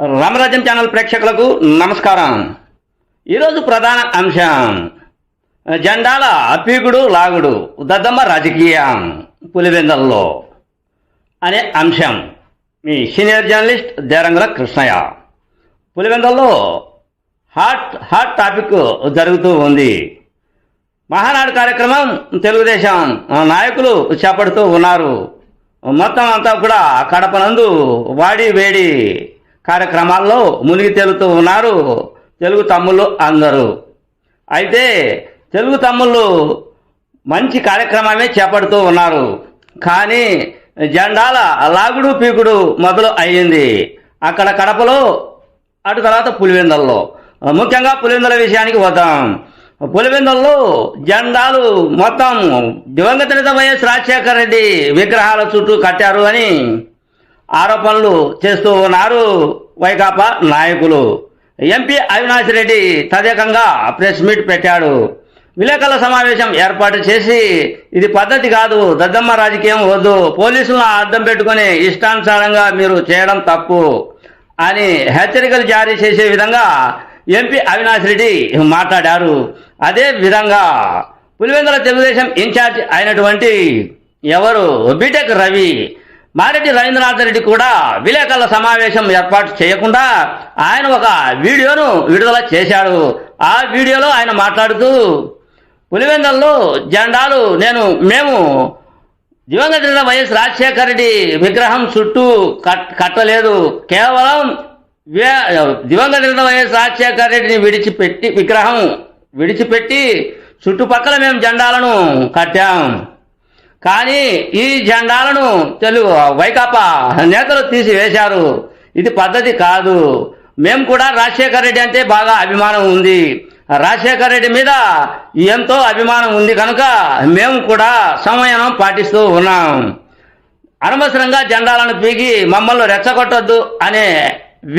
రామరాజ్యం channel ప్రేక్షకులకు నమస్కారం. ఈరోజు ప్రధాన అంశం జెండాల అపీకుడు లాగుడు దద్దమ్మ రాజకీయం పులివెందల్లో అనే అంశం మీ సీనియర్ జర్నలిస్ట్ దేరంగుల కృష్ణయ్య. పులివెందల్లో హాట్ హాట్ టాపిక్ జరుగుతూ ఉంది. మహానాడు కార్యక్రమం తెలుగుదేశం నాయకులు చేపడుతూ ఉన్నారు. మొత్తం అంతా కూడా కడప నందు వాడి వేడి. కార్యక్రమాల్లో మునిగి తేలుతూ ఉన్నారు తెలుగు తమ్ముళ్ళు అందరూ. అయితే తెలుగు తమ్ముళ్ళు మంచి కార్యక్రమమే చేపడుతూ ఉన్నారు. కానీ జెండాల లాగుడు పీకుడు మొదలు అయ్యింది. అక్కడ కడపలో అటు తర్వాత పులివెందల్లో. ముఖ్యంగా పులివెందల విషయానికి వద్దాం. పులివెందల్లో జెండాలు మొత్తం దివంగత నేత వైఎస్ రాజశేఖర రెడ్డి విగ్రహాల చుట్టూ కట్టారు అని ఆరోపణలు చేస్తూ ఉన్నారు వైకాపా నాయకులు. ఎంపీ అవినాష్ రెడ్డి తదేకంగా ప్రెస్ మీట్ పెట్టాడు. విలేకరుల సమావేశం ఏర్పాటు చేసి ఇది పద్ధతి కాదు దద్దమ్మ రాజకీయం వద్దు పోలీసులను అర్థం పెట్టుకుని ఇష్టానుసారంగా మీరు చేయడం తప్పు అని హెచ్చరికలు జారీ చేసే విధంగా ఎంపీ అవినాష్ రెడ్డి మాట్లాడారు. అదే విధంగా పులివెందుల తెలుగుదేశం ఇన్ఛార్జ్ అయినటువంటి ఎవరు? బీటెక్ రవి మారెడ్డి రవీంద్రనాథ్ రెడ్డి కూడా విలేకరుల సమావేశం ఏర్పాటు చేయకుండా ఆయన ఒక వీడియోను విడుదల చేశాడు. ఆ వీడియోలో ఆయన మాట్లాడుతూ పులివెందల్లో జెండాలు నేను మేము దివంగత వైఎస్ రాజశేఖర రెడ్డి విగ్రహం చుట్టూ కట్- కట్టలేదు. కేవలం దివంగత వైఎస్ రాజశేఖర రెడ్డిని విడిచిపెట్టి విగ్రహం విడిచిపెట్టి చుట్టుపక్కల మేము జెండాలను కట్టాం. కానీ ఈ జెండాలను తెలుగు వైకాపా నేతలు తీసివేశారు. ఇది పద్ధతి కాదు. మేము కూడా రాజశేఖర రెడ్డి అంటే బాగా అభిమానం ఉంది. రాజశేఖర రెడ్డి మీద ఎంతో అభిమానం ఉంది కనుక మేము కూడా సమయం పాటిస్తూ ఉన్నాం. అనవసరంగా జెండాలను పీకి మమ్మల్ని రెచ్చగొట్టొద్దు అనే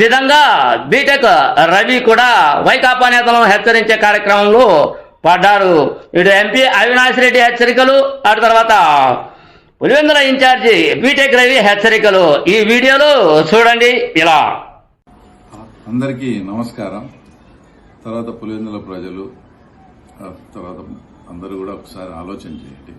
విధంగా బీటెక్ రవి కూడా వైకాపా నేతలను హెచ్చరించే కార్యక్రమంలో పడ్డారు. ఇటు ఎంపీ అవినాష్ రెడ్డి హెచ్చరికలు ఆ తర్వాత పులివెందుల ఇన్ఛార్జి బీటెక్ రవి హెచ్చరికలు. ఈ వీడియోలో చూడండి ఇలా. అందరికీ నమస్కారం. తర్వాత పులివెందుల ప్రజలు తర్వాత అందరూ కూడా ఒకసారి ఆలోచన చేయండి.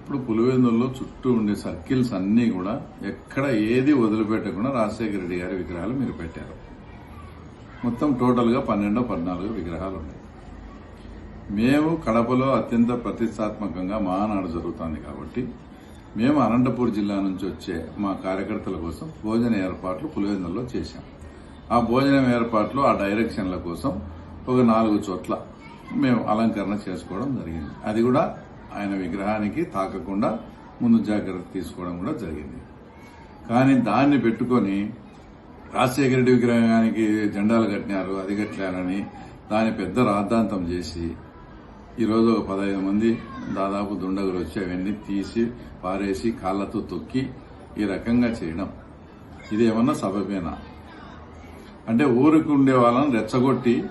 ఇప్పుడు పులివెందుల్లో చుట్టూ ఉండే సర్కిల్స్ అన్నీ కూడా ఎక్కడ ఏది వదిలిపెట్టకుండా రాజశేఖర రెడ్డి గారి విగ్రహాలు మీరు పెట్టారు. మొత్తం టోటల్గా పన్నెండో పద్నాలుగు విగ్రహాలు ఉన్నాయి. మేము కడపలో అత్యంత ప్రతిష్టాత్మకంగా మహానాడు జరుగుతోంది కాబట్టి మేము అనంతపూర్ జిల్లా నుంచి వచ్చే మా కార్యకర్తల కోసం భోజన ఏర్పాట్లు పులివెందుల్లో చేశాం. ఆ భోజనం ఏర్పాట్లు ఆ డైరెక్షన్ల కోసం ఒక నాలుగు చోట్ల మేము అలంకరణ చేసుకోవడం జరిగింది. అది కూడా ఆయన విగ్రహానికి తాకకుండా ముందు జాగ్రత్త తీసుకోవడం కూడా జరిగింది. కానీ దాన్ని పెట్టుకొని రాజశేఖర రెడ్డి విగ్రహానికి జెండాలు కట్టినారు అది కట్టారని దాని పెద్ద రాద్ధాంతం చేసి ఈరోజు ఒక పదహైదు మంది దాదాపు దుండగులు వచ్చి అవన్నీ తీసి పారేసి కాళ్ళతో తొక్కి ఈ రకంగా చేయడం. ఇది సబబేనా? అంటే ఊరికి ఉండే వాళ్ళని రెచ్చగొట్టి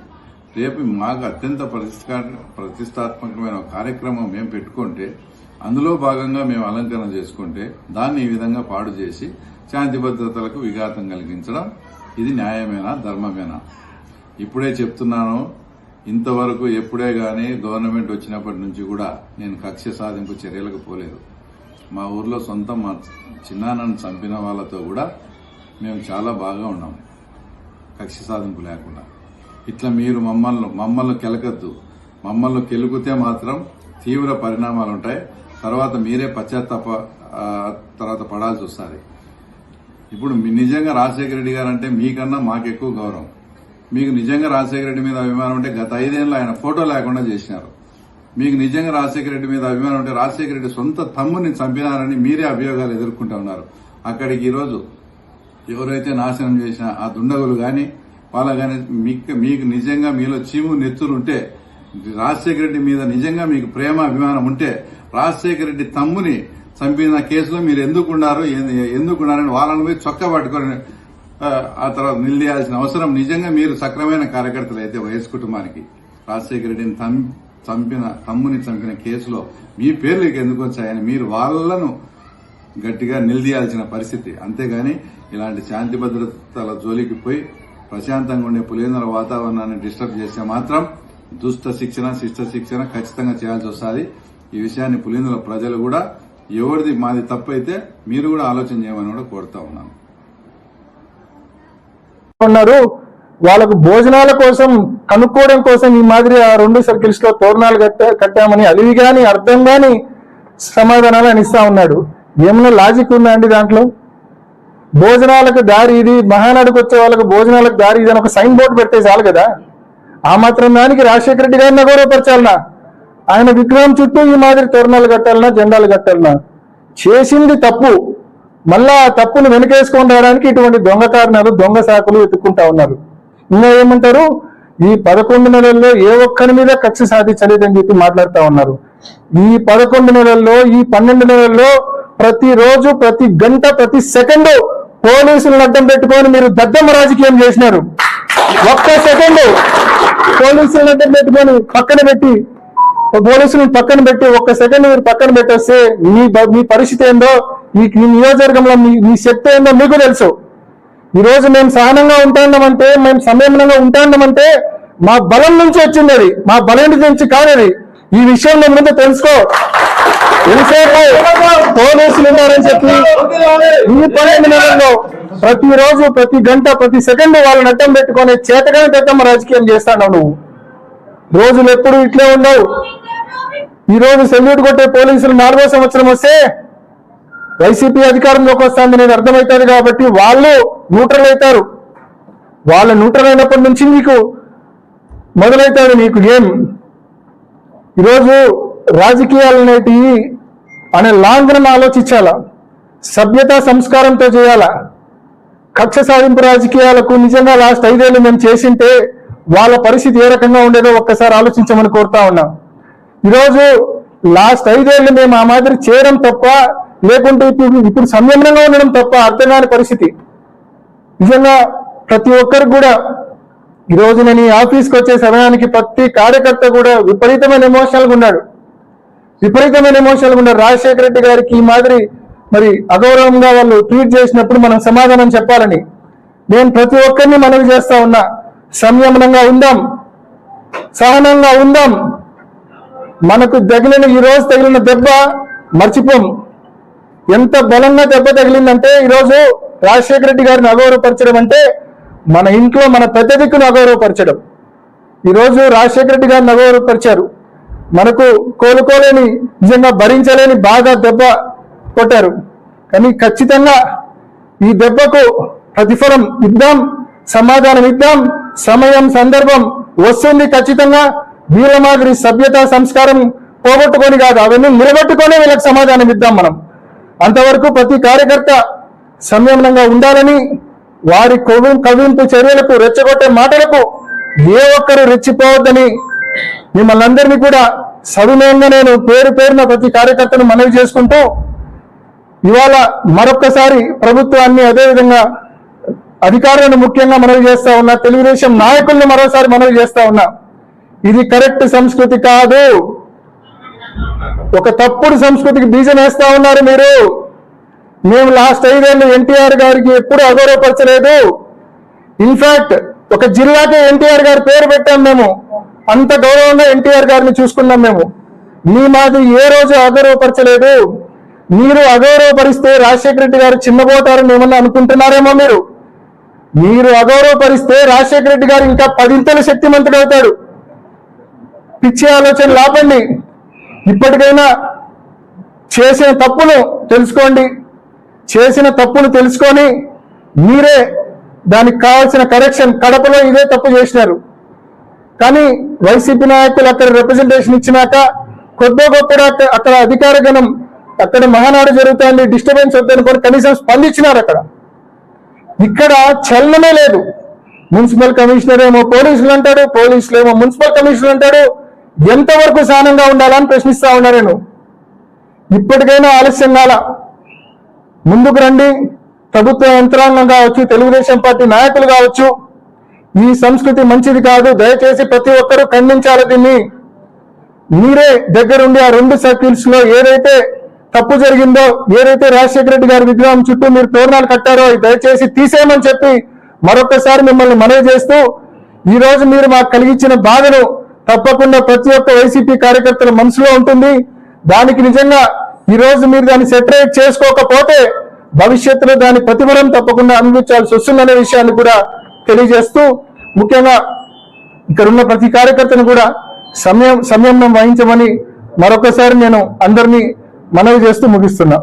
రేపు మాకు అత్యంత ప్రతిష్ఠా ప్రతిష్టాత్మకమైన కార్యక్రమం మేము పెట్టుకుంటే అందులో భాగంగా మేము అలంకరణ చేసుకుంటే దాన్ని ఈ విధంగా పాడు చేసి శాంతి భద్రతలకు విఘాతం కలిగించడం ఇది న్యాయమేనా ధర్మమేనా? ఇప్పుడే చెప్తున్నాను ఇంతవరకు ఎప్పుడే గాని గవర్నమెంట్ వచ్చినప్పటి నుంచి కూడా నేను కక్ష సాధింపు చర్యలకు పోలేదు. మా ఊర్లో సొంత మా చిన్నాన్నను చంపిన వాళ్ళతో కూడా మేము చాలా బాగా ఉన్నాం. కక్ష సాధింపు లేకుండా. ఇట్లా మీరు మమ్మల్ని మమ్మల్ని కెలకద్దు. మమ్మల్ని కెలుకుతే మాత్రం తీవ్ర పరిణామాలు ఉంటాయి. తర్వాత మీరే పశ్చాత్తాప తర్వాత పడాల్సి వస్తుంది. ఇప్పుడు మీ నిజంగా రాజశేఖర రెడ్డి గారు అంటే మీకన్నా మాకెక్కువ గౌరవం. మీకు నిజంగా రాజశేఖర రెడ్డి మీద అభిమానం ఉంటే గత ఐదేళ్ళు ఆయన ఫోటో లేకుండా చేసినారు. మీకు నిజంగా రాజశేఖర రెడ్డి మీద అభిమానం ఉంటే రాజశేఖర రెడ్డి సొంత తమ్ముని చంపినారని మీరే అభియోగాలు ఎదుర్కొంటూ ఉన్నారు. అక్కడికి ఈరోజు ఎవరైతే నాశనం చేసిన ఆ దుండగులు గాని వాళ్ళ గాని మీకు మీకు నిజంగా మీలో చీము నెత్తులు ఉంటే రాజశేఖర రెడ్డి మీద నిజంగా మీకు ప్రేమ అభిమానం ఉంటే రాజశేఖర రెడ్డి తమ్ముని చంపిన కేసులో మీరు ఎందుకున్నారు ఎందు- ఎందుకున్నారని వాళ్ళని పోయి చొక్క పట్టుకొని ఆ, తర్వాత నిలదీయాల్సిన అవసరం నిజంగా మీరు సక్రమైన కార్యకర్తలు అయితే వైఎస్ కుటుంబానికి. రాజశేఖర రెడ్డిని చంపిన తమ్ముని చంపిన కేసులో మీ పేర్లు ఎందుకు వచ్చాయని మీరు వాళ్ళను గట్టిగా నిలదీయాల్సిన పరిస్థితి. అంతేగాని ఇలాంటి శాంతి భద్రతల జోలికి పోయి ప్రశాంతంగా ఉండే పులివెందుల వాతావరణాన్ని డిస్టర్బ్ చేస్తే మాత్రం దుష్ట శిక్షణ శిష్ట శిక్షణ ఖచ్చితంగా చేయాల్సి వస్తుంది. ఈ విషయాన్ని పులివెందుల ప్రజలు కూడా ఎవరిది మాది తప్పు అయితే మీరు కూడా ఆలోచన చేయమని కూడా కోరుతా ఉన్నాను. ఉన్నారు. వాళ్ళకు భోజనాల కోసం కనుక్కోవడం కోసం ఈ మాదిరి ఆ రెండు సర్కిల్స్లో తోరణాలు కట్టా కట్టామని అలివి గాని అర్థం గాని సమాధానాలు అని ఇస్తా ఉన్నాడు. ఏమైనా లాజిక్ ఉందా అండి దాంట్లో? భోజనాలకు దారి ఇది మహానాడుకు వచ్చే వాళ్ళకు భోజనాలకు దారి ఇది అని ఒక సైన్ బోర్డు పెట్టేసాలి చాలు కదా. ఆ మాత్రం దానికి రాజశేఖర రెడ్డి గారిని గౌరవపరచాలనా? ఆయన విగ్రహం చుట్టూ ఈ మాదిరి తోరణాలు కట్టాలనా జెండాలు కట్టాలనా? చేసింది తప్పు. మళ్ళా తప్పును వెనకేసుకొని రావడానికి ఇటువంటి దొంగ కారణాలు దొంగ సాకులు వెతుక్కుంటా ఉన్నారు. ఇంకా ఏమంటారు? ఈ పదకొండు నెలల్లో ఏ ఒక్కరి మీద కక్ష సాధించలేదని చెప్పి మాట్లాడుతూ ఉన్నారు. ఈ పదకొండు నెలల్లో ఈ పన్నెండు నెలల్లో ప్రతి రోజు ప్రతి గంట ప్రతి సెకండ్ పోలీసులను అడ్డం పెట్టుకొని మీరు దద్దమ్మ రాజకీయం చేసినారు. ఒక్క సెకండ్ పోలీసులను అడ్డం పెట్టుకొని పక్కన పెట్టి పోలీసులను పక్కన పెట్టి ఒక్క సెకండ్ మీరు పక్కన పెట్టేస్తే మీ మీ పరిస్థితి ఏందో ఈ నియోజకవర్గంలో మీ మీ శక్తి ఏందో మీకు తెలుసు. ఈరోజు మేము సహనంగా ఉంటాండమంటే మేము సంయమనంగా ఉంటాండమంటే మా బలం నుంచి వచ్చింది అది. మా బలం నుంచి కాదది ఈ విషయం నేను ముందు తెలుసుకో. ఎంతసేపు పోలీసులు ఉన్నారని చెప్పి ఈ పన్నెండు నెలల్లో ప్రతిరోజు ప్రతి గంట ప్రతి సెకండ్ వాళ్ళని అడ్డం పెట్టుకొని చేతగానే పెట్టమ్మ రాజకీయం చేస్తాను నువ్వు. రోజులు ఎప్పుడు ఇట్లే ఉండవు. ఈ రోజు సెల్యూట్ కొట్టే పోలీసులు నాలుగో సంవత్సరం వస్తే వైసీపీ అధికారంలోకి వస్తుంది నేను అర్థమవుతుంది కాబట్టి వాళ్ళు న్యూట్రల్ అవుతారు. వాళ్ళు న్యూట్రల్ అయినప్పటి నుంచి నీకు మొదలవుతుంది నీకు గేమ్ ఈరోజు రాజకీయాలు అనేటివి అనే లాంగ్ ఆలోచించాలా? సభ్యత సంస్కారంతో చేయాలా? కక్ష సాధింపు రాజకీయాలకు నిజంగా లాస్ట్ ఐదేళ్ళు మేము చేసింటే వాళ్ళ పరిస్థితి ఏ రకంగా ఉండేదో ఒక్కసారి ఆలోచించమని కోరుతా ఉన్నాం. ఈరోజు లాస్ట్ ఐదేళ్ళు మేము ఆ మాదిరి చేయడం తప్ప లేకుంటే ఇప్పుడు ఇప్పుడు సంయమనంగా ఉండడం తప్ప అర్థం కాని పరిస్థితి. నిజంగా ప్రతి ఒక్కరికి కూడా ఈరోజు నేను ఈ ఆఫీస్కి వచ్చే సమయానికి ప్రతి కార్యకర్త కూడా విపరీతమైన ఎమోషనల్గా ఉన్నాడు. విపరీతమైన ఎమోషనల్గా ఉన్నారు. రాజశేఖర రెడ్డి గారికి ఈ మాదిరి మరి అగౌరవంగా వాళ్ళు ట్వీట్ చేసినప్పుడు మనం సమాధానం చెప్పాలని. నేను ప్రతి ఒక్కరిని మనవి చేస్తా ఉన్నా. సంయమనంగా ఉందాం. సహనంగా ఉందాం. మనకు తగిలిన ఈ రోజు తగిలిన దెబ్బ మర్చిపోం. ఎంత బలంగా దెబ్బ తగిలిందంటే ఈరోజు రాజశేఖర రెడ్డి గారిని అగౌరవపరచడం అంటే మన ఇంట్లో మన పెద్ద దిక్కును అగౌరవపరచడం. ఈరోజు రాజశేఖర రెడ్డి గారిని అగౌరవపరిచారు. మనకు కోలుకోలేని నిజంగా భరించలేని బాగా దెబ్బ కొట్టారు. కానీ ఖచ్చితంగా ఈ దెబ్బకు ప్రతిఫలం ఇద్దాం సమాధానం ఇద్దాం సమయం సందర్భం వస్తుంది ఖచ్చితంగా. వీళ్ళ మాదిరి సభ్యత సంస్కారం పోగొట్టుకొని కాదు అవన్నీ నిలబెట్టుకొని వీళ్ళకి సమాధానం ఇద్దాం మనం. అంతవరకు ప్రతి కార్యకర్త సంయమనంగా ఉండాలని వారి కొవి కవింపు చర్యలకు రెచ్చగొట్టే మాటలకు ఏ ఒక్కరు రెచ్చిపోవద్దని మిమ్మల్ని అందరినీ కూడా సవినయంగా నేను పేరు పేరున ప్రతి కార్యకర్తను మనవి చేసుకుంటూ ఇవాళ మరొక్కసారి ప్రభుత్వాన్ని అదేవిధంగా అధికారులను ముఖ్యంగా మనవి చేస్తా ఉన్నా తెలుగుదేశం నాయకుల్ని మరోసారి మనవి చేస్తా ఉన్నా ఇది కరెక్ట్ సంస్కృతి కాదు. ఒక తప్పుడు సంస్కృతికి బీజం వేస్తా ఉన్నారు మీరు. మేము లాస్ట్ ఐదేళ్ళు ఎన్టీఆర్ గారికి ఎప్పుడు అగౌరవపరచలేదు. ఇన్ఫాక్ట్ ఒక జిల్లాకే ఎన్టీఆర్ గారి పేరు పెట్టాం మేము. అంత గౌరవంగా ఎన్టీఆర్ గారిని చూసుకున్నాం మేము. మీ మాది ఏ రోజు అగౌరవపరచలేదు. మీరు అగౌరవపరిస్తే రాజశేఖర రెడ్డి గారు చిన్నబోతారని ఏమన్నా అనుకుంటున్నారేమో మీరు? మీరు అగౌరవపరిస్తే రాజశేఖర రెడ్డి గారు ఇంకా పదింతల శక్తిమంతుడు అవుతాడు. పిచ్చి ఆలోచన లాపండి ఇప్పటికైనా చేసిన తప్పును తెలుసుకోండి. చేసిన తప్పును తెలుసుకొని మీరే దానికి కావాల్సిన కరెక్షన్ కడపలో ఇదే తప్పు చేసినారు. కానీ వైసీపీ నాయకులు అక్కడ రిప్రజెంటేషన్ ఇచ్చినాక కొద్దో గొప్ప అక్కడ- అక్కడ అధికార గణం అక్కడ మహానాడు జరుగుతుంది డిస్టర్బెన్స్ వద్దనుకొని కనీసం స్పందించినారు అక్కడ. ఇక్కడ చలనమే లేదు. మున్సిపల్ కమిషనర్ ఏమో పోలీసులు అంటాడు పోలీసులు ఏమో మున్సిపల్ కమిషనర్ అంటాడు ఎంతవరకు సహనంగా ఉండాలని ప్రశ్నిస్తా ఉన్నా నేను. ఇప్పటికైనా ఆలస్యం కాల. ముందుకు రండి. ప్రభుత్వ యంత్రాంగం కావచ్చు తెలుగుదేశం పార్టీ నాయకులు కావచ్చు. ఈ సంస్కృతి మంచిది కాదు. దయచేసి ప్రతి ఒక్కరూ ఖండించాలి దీన్ని. మీరే దగ్గరుండి ఆ రెండు సర్కిల్స్లో ఏదైతే తప్పు జరిగిందో ఏదైతే రాజశేఖర రెడ్డి గారి విగ్రహం చుట్టూ మీరు తోరణాలు కట్టారో దయచేసి తీసేయమని చెప్పి మరొకసారి మిమ్మల్ని మనవి చేస్తూ ఈ రోజు మీరు మాకు కలిగించిన బాధను తప్పకుండా ప్రతి ఒక్క వైసీపీ కార్యకర్తల మనసులో ఉంటుంది. దానికి నిజంగా ఈరోజు మీరు దాన్ని సెటరేట్ చేసుకోకపోతే భవిష్యత్తులో దాని ప్రతిఫలం తప్పకుండా అనుభవించాల్సి వస్తుందనే విషయాన్ని కూడా తెలియజేస్తూ ముఖ్యంగా ఇక్కడ ఉన్న ప్రతి కార్యకర్తను కూడా సమయం సంయమనం వహించమని మరొకసారి నేను అందరినీ మనవి చేస్తూ ముగిస్తున్నా.